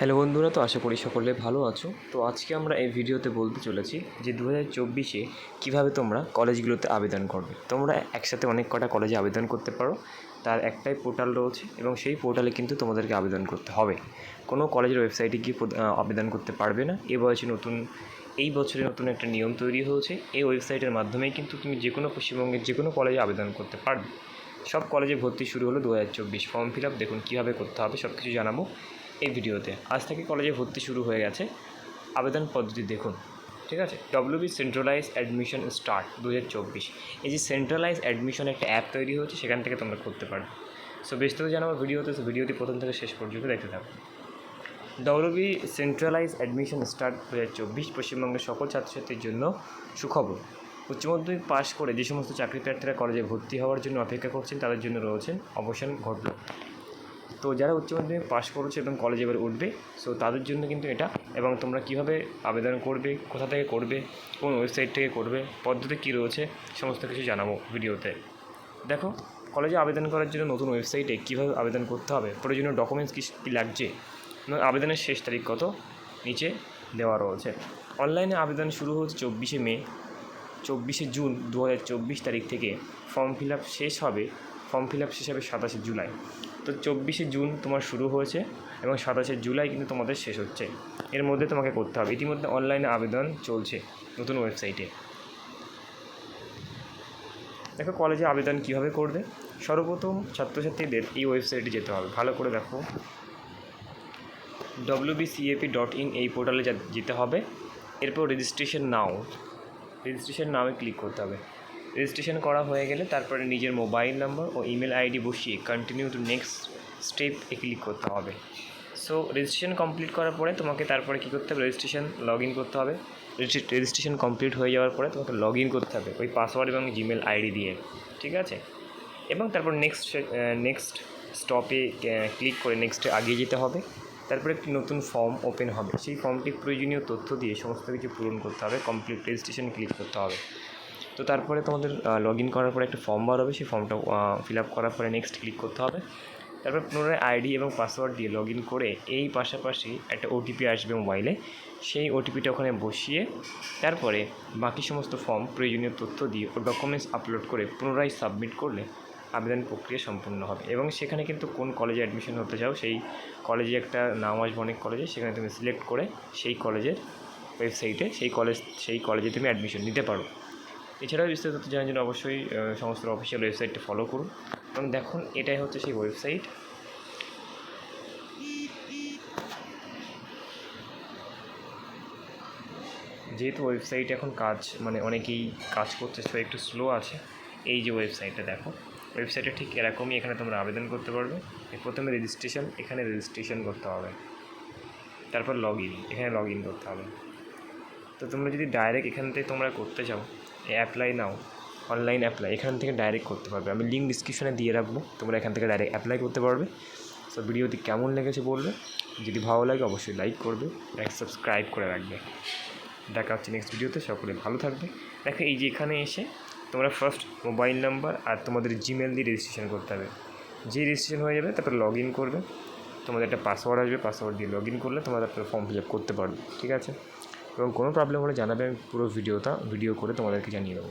Hello বন্ধুরা, তো আশা করি সকলে ভালো আছো। তো আজকে আমরা এই ভিডিওতে বলতে চলেছি যে দু হাজার চব্বিশে কীভাবে তোমরা কলেজগুলোতে আবেদন করবে। তোমরা একসাথে অনেক কটা কলেজে আবেদন করতে পারো, তার একটাই পোর্টাল রয়েছে এবং সেই পোর্টালে কিন্তু তোমাদেরকে আবেদন করতে হবে। কোনো কলেজের ওয়েবসাইটে গিয়ে আবেদন করতে পারবে না। এ বয়সে নতুন, এই বছরে নতুন একটা নিয়ম তৈরি হয়েছে। এই ওয়েবসাইটের মাধ্যমেই কিন্তু তুমি যে কোনো পশ্চিমবঙ্গের যে কোনো কলেজে আবেদন করতে পারবে। সব কলেজে ভর্তি শুরু হলো দু হাজার চব্বিশ ফর্ম ফিল আপ। দেখুন কীভাবে করতে হবে সব কিছু জানাব। এই ভিডিওতে। আজ থেকে কলেজে ভর্তি শুরু হয়ে গেছে। আবেদন পদ্ধতি দেখুন। ঠিক আছে? ডব্লিউবি সেন্ট্রালাইজ অ্যাডমিশন স্টার্ট দু হাজার চব্বিশ। এই যে সেন্ট্রালাইজ অ্যাডমিশন একটা অ্যাপ তৈরি হয়েছে, সেখান থেকে তোমরা করতে পারো। সো বিস্তারিত জানাব ভিডিওতে। সো ভিডিওটি প্রথম থেকে শেষ পর্যন্ত দেখতে থাকো ডব্লিউবি সেন্ট্রালাইজ অ্যাডমিশন স্টার্ট দু হাজার চব্বিশ পশ্চিমবঙ্গের সকল ছাত্রছাত্রীর জন্য সুখবর। উচ্চ মাধ্যমিক পাশ করে যে সমস্ত চাকরি প্রার্থীরা কলেজে ভর্তি হওয়ার জন্য অপেক্ষা করছেন, তাদের জন্য রয়েছেন অবসান ঘটল তো যারা উচ্চ মাধ্যমিক পাশ করেছে এবং কলেজে এবার উঠবে সো তাদের জন্য কিন্তু এটা। এবং তোমরা কীভাবে আবেদন করবে, কোথা থেকে করবে, কোন ওয়েবসাইট থেকে করবে, পদ্ধতি কী রয়েছে, সমস্ত কিছু জানাব ভিডিওতে। দেখো কলেজে আবেদন করার জন্য নতুন ওয়েবসাইটে কীভাবে আবেদন করতে হবে, প্রয়োজনীয় ডকুমেন্টস কী কী লাগছে আবেদনের শেষ তারিখ কত, নিচে দেওয়া রয়েছে। অনলাইনে আবেদন শুরু হচ্ছে চব্বিশে মে, চব্বিশে জুন দু হাজার চব্বিশ তারিখ থেকে। ফর্ম ফিল শেষ হবে ফর্ম ফিল আপ শেষ হবে সাতাশে জুলাই। তো চব্বিশে জুন তোমার শুরু হয়েছে এবং সাতাশে জুলাই কিন্তু তোমাদের শেষ হচ্ছে। এর মধ্যে তোমাকে করতে হবে। ইতিমধ্যে অনলাইনে আবেদন চলছে নতুন ওয়েবসাইটে। দেখো কলেজে আবেদন কীভাবে করবে? সর্বপ্রথম ছাত্রছাত্রীদের এই ওয়েবসাইটে যেতে হবে। ভালো করে দেখো। ডব্লিউবিসিএপি ডট ইন এই পোর্টালে যেতে হবে। এরপর রেজিস্ট্রেশন নাও রেজিস্ট্রেশন নামে ক্লিক করতে হবে। রেজিস্ট্রেশন করা হয়ে গেলে তারপরে নিজের মোবাইল নাম্বার ও ইমেল আইডি বসিয়ে কন্টিনিউ টু নেক্সট স্টেপ এ ক্লিক করতে হবে। সো রেজিস্ট্রেশন কমপ্লিট করার পরে তোমাকে তারপরে কী করতে হবে? রেজিস্ট্রেশন লগ ইন করতে হবে। রেজিস্ট্রেশন কমপ্লিট হয়ে যাওয়ার পরে তোমাকে লগ ইন করতে হবে ওই পাসওয়ার্ড এবং জিমেল আইডি দিয়ে। ঠিক আছে? এবং তারপর নেক্সট নেক্সট স্টপে ক্লিক করে নেক্সটে আগিয়ে যেতে হবে। তারপরে একটি নতুন ফর্ম ওপেন হবে। সেই ফর্মটি প্রয়োজনীয় তথ্য দিয়ে সমস্ত কিছু পূরণ করতে হবে। কমপ্লিট রেজিস্ট্রেশন ক্লিক করতে হবে। তো তারপরে তোমাদের লগ ইন করার পরে একটা ফর্ম বার হবে, সেই ফর্মটা ফিল আপ করার পরে নেক্সট ক্লিক করতে হবে। তারপর পুনরায় আইডি এবং পাসওয়ার্ড দিয়ে লগ ইন করে এই পাশাপাশি একটা ওটিপি আসবে মোবাইলে সেই ওটিপিটা ওখানে বসিয়ে তারপরে বাকি সমস্ত ফর্ম প্রয়োজনীয় তথ্য দিয়ে ও ডকুমেন্টস আপলোড করে পুনরায় সাবমিট করলে আবেদন প্রক্রিয়া সম্পূর্ণ হবে। এবং সেখানে কিন্তু কোন কলেজে অ্যাডমিশন হতে চাও, সেই কলেজে একটা নাম আসবে অনেক কলেজে সেখানে তুমি সিলেক্ট করে সেই কলেজের ওয়েবসাইটে সেই কলেজ সেই কলেজে তুমি অ্যাডমিশন নিতে পারো। এছাড়াও বিস্তারিত জানার জন্য অবশ্যই সমস্ত অফিসিয়াল ওয়েবসাইটটি ফলো করুন। এবং দেখুন, এটাই হচ্ছে সেই ওয়েবসাইট যেহেতু ওয়েবসাইট এখন কাজ মানে অনেকেই কাজ করছে সো একটু স্লো আছে, এই যে ওয়েবসাইটটা দেখো। ওয়েবসাইটে ঠিক এরকমই, এখানে তোমরা আবেদন করতে পারবে। প্রথমে রেজিস্ট্রেশন এখানে রেজিস্ট্রেশন করতে হবে। তারপর লগ ইন এখানে লগ ইন করতে হবে। তো তোমরা যদি ডাইরেক্ট এখান থেকে তোমরা করতে চাও অ্যাপ্লাই নাও অনলাইন অ্যাপ্লাই এখান থেকে ডাইরেক্ট করতে পারবে। আমি লিঙ্ক ডিসক্রিপশনে দিয়ে রাখব, তোমরা এখান থেকে ডাইরেক্ট অ্যাপ্লাই করতে পারবে। সো ভিডিওটি কেমন লেগেছে বলবে? যদি ভালো লাগে, অবশ্যই লাইক করবে লাইক সাবস্ক্রাইব করে রাখবে। দেখা হচ্ছে নেক্সট ভিডিওতে, সকলে ভালো থাকবে। দেখো এই যে এখানে এসে তোমরা ফার্স্ট মোবাইল নাম্বার আর তোমাদের জিমেল দিয়ে রেজিস্ট্রেশন করতে হবে। যে রেজিস্ট্রেশন হয়ে যাবে, তারপর লগ ইন করবে। তোমাদের একটা পাসওয়ার্ড আসবে পাসওয়ার্ড দিয়ে লগ ইন করলে তোমরা তারপরে ফর্ম ফিল আপ করতে পারবে। ঠিক আছে? এবং কোনো প্রবলেম হলে জানাবে আমি পুরো ভিডিওটা ভিডিও করে তোমাদেরকে জানিয়ে দেবো।